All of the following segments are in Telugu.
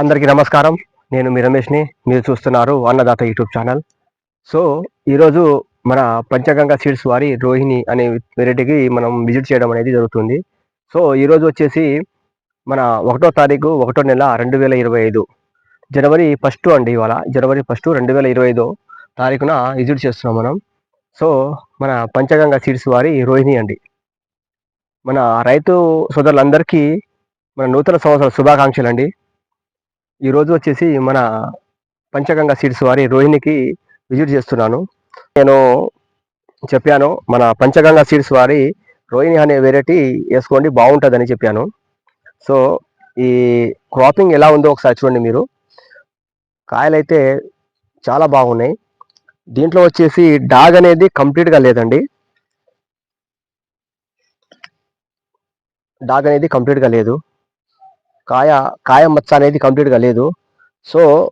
అందరికీ నమస్కారం. నేను మీ రమేష్ని. మీరు చూస్తున్నారు అన్నదాత యూట్యూబ్ ఛానల్. సో ఈరోజు మన పంచగంగా సీడ్స్ వారి రోహిణి అనే వెరైటీకి మనం విజిట్ చేయడం అనేది జరుగుతుంది. సో ఈరోజు వచ్చేసి మన ఒకటో తారీఖు ఒకటో నెల రెండు వేల ఇరవై ఐదు. జనవరి ఫస్ట్ అండి ఇవాళ. జనవరి ఫస్ట్ రెండు వేల ఇరవై ఐదో తారీఖున విజిట్ చేస్తున్నాం మనం. సో మన పంచగంగా సీడ్స్ వారి రోహిణి అండి. మన రైతు సోదరులందరికీ మన నూతన సంవత్సర శుభాకాంక్షలు అండి ఈరోజు వచ్చేసి మన పంచగంగా సీడ్స్ వారి రోహిణికి విజిట్ చేస్తున్నాను. నేను చెప్పాను మన పంచగంగా సీడ్స్ వారి రోహిణి అనే వెరైటీ వేసుకోండి బాగుంటుందని చెప్పాను. సో ఈ క్రాపింగ్ ఎలా ఉందో ఒకసారి చూడండి మీరు. కాయలైతే చాలా బాగున్నాయి. దీంట్లో వచ్చేసి డాగ్ అనేది కంప్లీట్గా లేదండి. డాగ్ అనేది కంప్లీట్గా లేదు. కాయ కాయ మచ్చ అనేది కంప్లీట్గా లేదు. సో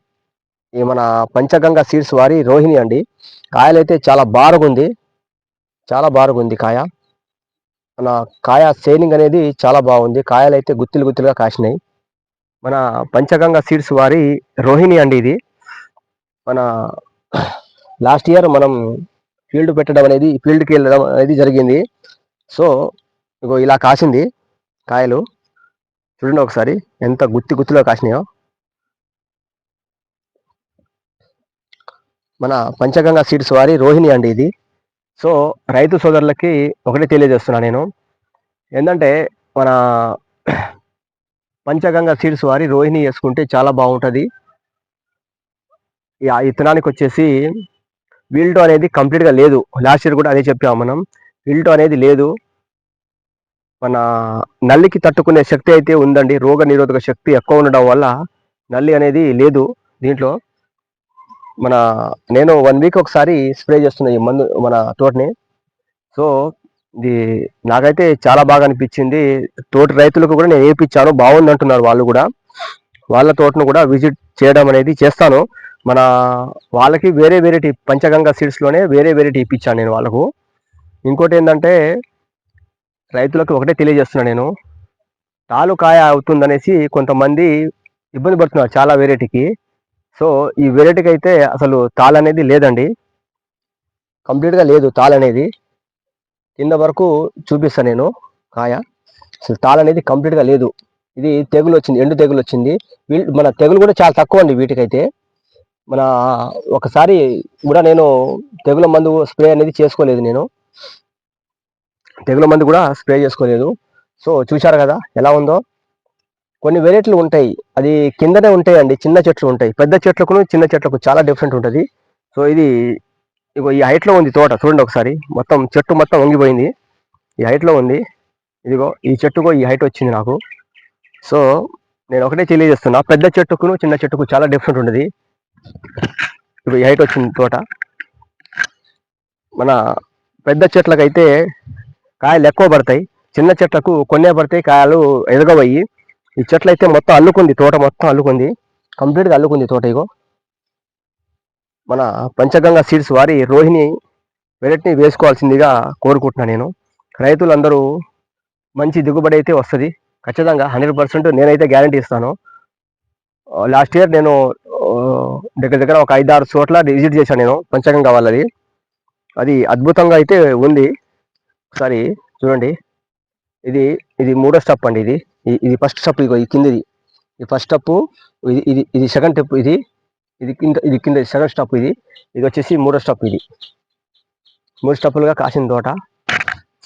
ఈ మన పంచగంగా సీడ్స్ వారి రోహిణి అండి. కాయలైతే చాలా బారుగుంది. చాలా బారుగుంది కాయ. మన కాయ సేనింగ్ అనేది చాలా బాగుంది. కాయలు అయితే గుత్తులు గుత్తులుగా కాసినాయి. మన పంచగంగా సీడ్స్ వారి రోహిణి అండి ఇది. మన లాస్ట్ ఇయర్ మనం ఫీల్డ్ పెట్టడం అనేది ఫీల్డ్కి వెళ్ళడం అనేది జరిగింది. సో ఇగో ఇలా కాసింది కాయలు. చూడండి ఒకసారి ఎంత గుత్తి గుత్తిలో కాసినాయో. మన పంచగంగా సీడ్స్ వారి రోహిణి అండి ఇది. సో రైతు సోదరులకి ఒకటే తెలియజేస్తున్నా నేను. ఏంటంటే మన పంచగంగా సీడ్స్ వారి రోహిణి వేసుకుంటే చాలా బాగుంటుంది. ఆ ఇత్తనానికి వచ్చేసి వీల్టో అనేది కంప్లీట్గా లేదు. లాస్ట్ ఇయర్ కూడా అదే చెప్పాము మనం. వీల్టో అనేది లేదు. మన నల్లికి తట్టుకునే శక్తి అయితే ఉందండి. రోగ నిరోధక శక్తి ఎక్కువ ఉండడం వల్ల నల్లి అనేది లేదు. దీంట్లో మన నేను వన్ వీక్ ఒకసారి స్ప్రే చేస్తున్నా ఈ మందు మన తోటని. సో ఇది నాకైతే చాలా బాగా అనిపించింది. తోటి రైతులకు కూడా నేను వేయించాను బాగుంది అంటున్నారు వాళ్ళు కూడా. వాళ్ళ తోటను కూడా విజిట్ చేయడం అనేది చేస్తాను. మన వాళ్ళకి వేరే వెరైటీ పంచగంగా సీడ్స్లోనే వేరే వెరైటీ ఇప్పించాను నేను వాళ్ళకు. ఇంకోటి ఏంటంటే రైతులకు ఒకటే తెలియజేస్తున్నా నేను. తాలు కాయ అవుతుందనేసి కొంతమంది ఇబ్బంది పడుతున్నారు చాలా వెరైటీకి సో ఈ వెరైటీకి అయితే అసలు తాళ అనేది లేదండి. కంప్లీట్గా లేదు తాళ అనేది. కింద వరకు చూపిస్తాను నేను కాయ అసలు తాళ అనేది కంప్లీట్గా లేదు. ఇది తెగులు వచ్చింది ఎండు తెగులు వచ్చింది. మన తెగులు కూడా చాలా తక్కువ అండి వీటికైతే. మన ఒకసారి కూడా నేను తెగుల మందు స్ప్రే అనేది చేసుకోలేదు నేను. తెగుల మందు కూడా స్ప్రే చేసుకోలేదు. సో చూశారు కదా ఎలా ఉందో? కొన్ని వెరైటీలు ఉంటాయి. అది కిందనే ఉంటాయండి చిన్న చెట్లు ఉంటాయి. పెద్ద చెట్లకు చిన్న చెట్లకు చాలా డిఫరెంట్ ఉంటుంది. సో ఇది ఇగో ఈ హైట్లో ఉంది తోట చూడండి ఒకసారి. మొత్తం చెట్టు మొత్తం వంగిపోయింది. ఈ హైట్లో ఉంది. ఇదిగో ఈ చెట్టుకు ఈ హైట్ వచ్చింది నాకు. సో నేను ఒకటే తెలియజేస్తున్నా. పెద్ద చెట్టుకును చిన్న చెట్టుకు చాలా డిఫరెంట్ ఉంటుంది ఇప్పుడు ఈ హైట్ వచ్చింది తోట. మన పెద్ద చెట్లకైతే కాయలు ఎక్కువ పడతాయి. చిన్న చెట్లకు కొన్నే పడతాయి కాయలు ఎదగవయ్యి ఈ చెట్లు అయితే మొత్తం అల్లుకుంది తోట మొత్తం అల్లుకుంది. కంప్లీట్గా అల్లుకుంది తోట ఇగో. మన పంచగంగా సీడ్స్ వారి రోహిణి వెరైటీని వేసుకోవాల్సిందిగా కోరుకుంటున్నాను నేను. రైతులందరూ మంచి దిగుబడి అయితే వస్తుంది. ఖచ్చితంగా హండ్రెడ్ పర్సెంట్ నేనైతే గ్యారంటీ ఇస్తాను. లాస్ట్ ఇయర్ నేను దగ్గర దగ్గర ఒక ఐదు ఆరు చోట్ల విజిట్ చేశాను నేను పంచగంగా వాళ్ళది. అది అద్భుతంగా అయితే ఉంది. ఒకసారి చూడండి. ఇది ఇది మూడో స్టెప్ అండి ఇది. ఇది ఫస్ట్ స్టెప్ ఇగో ఈ కిందది. ఈ ఫస్ట్ స్టెప్ ఇది ఇది ఇది సెకండ్ స్టెప్ ఇది. ఇది కింద ఇది కింద సెకండ్ స్టెప్ ఇది. ఇది వచ్చేసి మూడో స్టెప్ ఇది. మూడు స్టెప్పులుగా కాసిన తోట.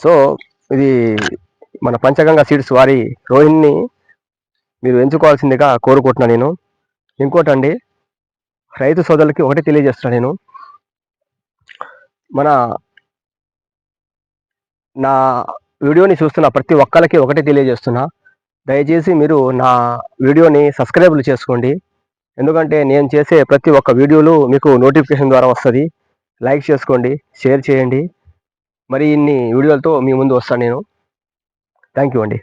సో ఇది మన పంచగంగా సీడ్స్ వారి రోహిణిని మీరు ఎంచుకోవాల్సిందిగా కోరుకుంటున్నాను నేను. ఇంకోటండి రైతు సోదరులకి ఒకటి తెలియజేస్తున్నాను నేను. మన నా వీడియోని చూస్తున్న ప్రతి ఒక్కరికి ఒకటే తెలియజేస్తున్నా. దయచేసి మీరు నా వీడియోని సబ్స్క్రైబ్లు చేసుకోండి. ఎందుకంటే నేను చేసే ప్రతి ఒక్క వీడియోలు మీకు నోటిఫికేషన్ ద్వారా వస్తుంది. లైక్ చేసుకోండి షేర్ చేయండి. మరి ఇన్ని వీడియోలతో మీ ముందు వస్తాను నేను. థ్యాంక్ యూ అండి.